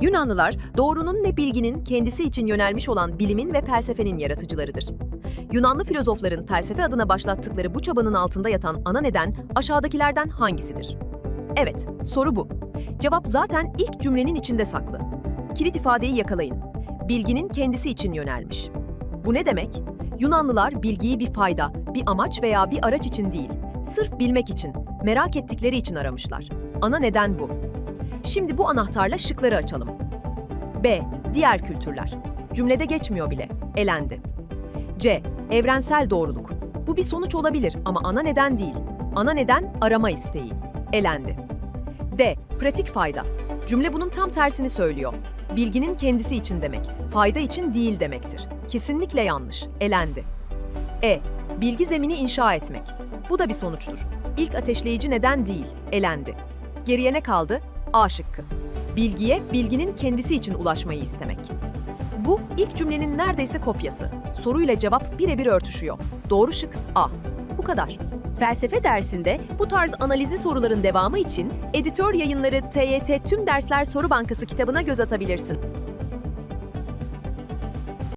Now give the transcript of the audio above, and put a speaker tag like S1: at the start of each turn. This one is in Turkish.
S1: Yunanlılar, doğrunun ne bilginin kendisi için yönelmiş olan bilimin ve felsefenin yaratıcılarıdır. Yunanlı filozofların felsefe adına başlattıkları bu çabanın altında yatan ana neden aşağıdakilerden hangisidir? Evet, soru bu. Cevap zaten ilk cümlenin içinde saklı. Kilit ifadeyi yakalayın. Bilginin kendisi için yönelmiş. Bu ne demek? Yunanlılar bilgiyi bir fayda, bir amaç veya bir araç için değil, sırf bilmek için, merak ettikleri için aramışlar. Ana neden bu. Şimdi bu anahtarla şıkları açalım. B. Diğer kültürler. Cümlede geçmiyor bile. Elendi. C. Evrensel doğruluk. Bu bir sonuç olabilir ama ana neden değil. Ana neden arama isteği. Elendi. D. Pratik fayda. Cümle bunun tam tersini söylüyor. Bilginin kendisi için demek, fayda için değil demektir. Kesinlikle yanlış. Elendi. E. Bilgi zemini inşa etmek. Bu da bir sonuçtur. İlk ateşleyici neden değil. Elendi. Geriye ne kaldı? A şıkkı. Bilgiye, bilginin kendisi için ulaşmayı istemek. Bu ilk cümlenin neredeyse kopyası. Soruyla cevap birebir örtüşüyor. Doğru şık A. Bu kadar. Felsefe dersinde bu tarz analizi soruların devamı için Editör Yayınları TYT Tüm Dersler Soru Bankası kitabına göz atabilirsin.